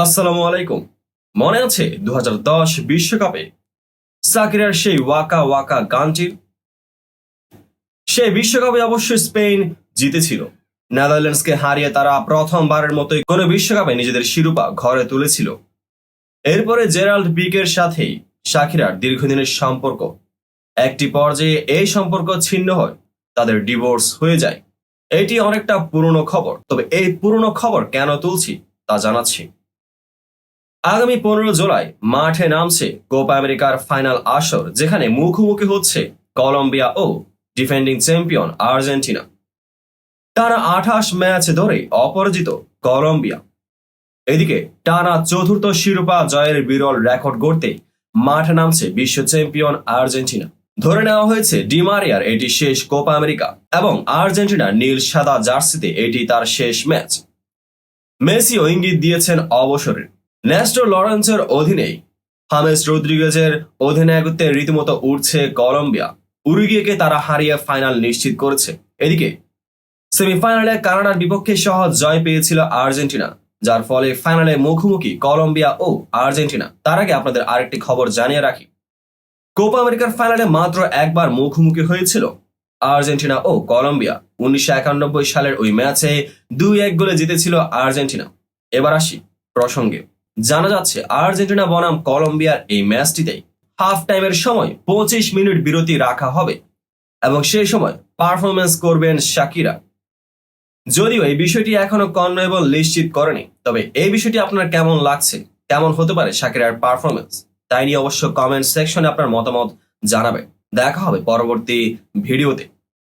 আসসালামু আলাইকুম। মনে আছে দু বিশ্বকাপে সাকিরার সেই ওয়াকা ওয়াকা গানটির সেই বিশ্বকাপে অবশ্যই স্পেন জিতেছিল। নেদারল্যান্ডসকে হারিয়ে তারা প্রথমবারের মতোই কোনো বিশ্বকাপে নিজেদের শিরোপা ঘরে তুলেছিল। এরপরে জেরাল্ড বিকের সাথেই সাকিরার দীর্ঘদিনের সম্পর্ক। একটি পর্যায়ে এই সম্পর্ক ছিন্ন হয়, তাদের ডিভোর্স হয়ে যায়। এটি অনেকটা পুরনো খবর, তবে এই পুরনো খবর কেন তুলছি তা জানাচ্ছি। আগামী পনেরো জুলাই মাঠে নামছে কোপা আমেরিকার ফাইনাল আসর, যেখানে মুখোমুখি হচ্ছে কলম্বিয়া ও ডিফেন্ডিং চ্যাম্পিয়ন আর্জেন্টিনা। টানা আঠাশ ম্যাচ ধরে অপরাজিত কলম্বিয়া। এদিকে টানা চতুর্থ শিরোপা জয়ের বিরল রেকর্ড গড়তে মাঠে নামছে বিশ্ব চ্যাম্পিয়ন আর্জেন্টিনা। ধরে নেওয়া হয়েছে ডিমারিয়ার এটি শেষ কোপা আমেরিকা এবং আর্জেন্টিনা নীল সাদা জার্সিতে এটি তার শেষ ম্যাচ। মেসিও ইঙ্গিত দিয়েছেন অবসরের। নেস্টোর লরেন্সের অধীনেই হামেস রদ্রিগেজের অধিনায়কত্বে রীতিমতো উঠছে কলম্বিয়া। উরুগিয়েকে তারা হারিয়ে ফাইনাল নিশ্চিত করেছে। এদিকে, সেমিফাইনালে কানাডার বিপক্ষে সহজ জয় পেয়েছিল আর্জেন্টিনা, যার ফলে ফাইনালে মুখোমুখি কলম্বিয়া ও আর্জেন্টিনা। তার আগে আপনাদের আরেকটি খবর জানিয়ে রাখি। কোপা আমেরিকার ফাইনালে মাত্র একবার মুখোমুখি হয়েছিল আর্জেন্টিনা ও কলম্বিয়া। উনিশশো একানব্বই সালের ওই ম্যাচে দুই এক গোলে জিতেছিল আর্জেন্টিনা। এবার আসি প্রসঙ্গে। জানা যাচ্ছে আর্জেন্টিনা বনাম কলম্বিয়ার এই ম্যাচটিতে হাফ টাইমের সময় পঁচিশ মিনিট বিরতি রাখা হবে এবং সেই সময় পারফরমেন্স করবেন শাকিরা। যদিও এই বিষয়টি এখনও কনভেবল নিশ্চিত করেনি, তবে এই বিষয়টি আপনার কেমন লাগছে? কেমন হতে পারে শাকিরার পারফরমেন্স তাই নিয়ে অবশ্য কমেন্ট সেকশনে আপনার মতামত জানাবেন। দেখা হবে পরবর্তী ভিডিওতে।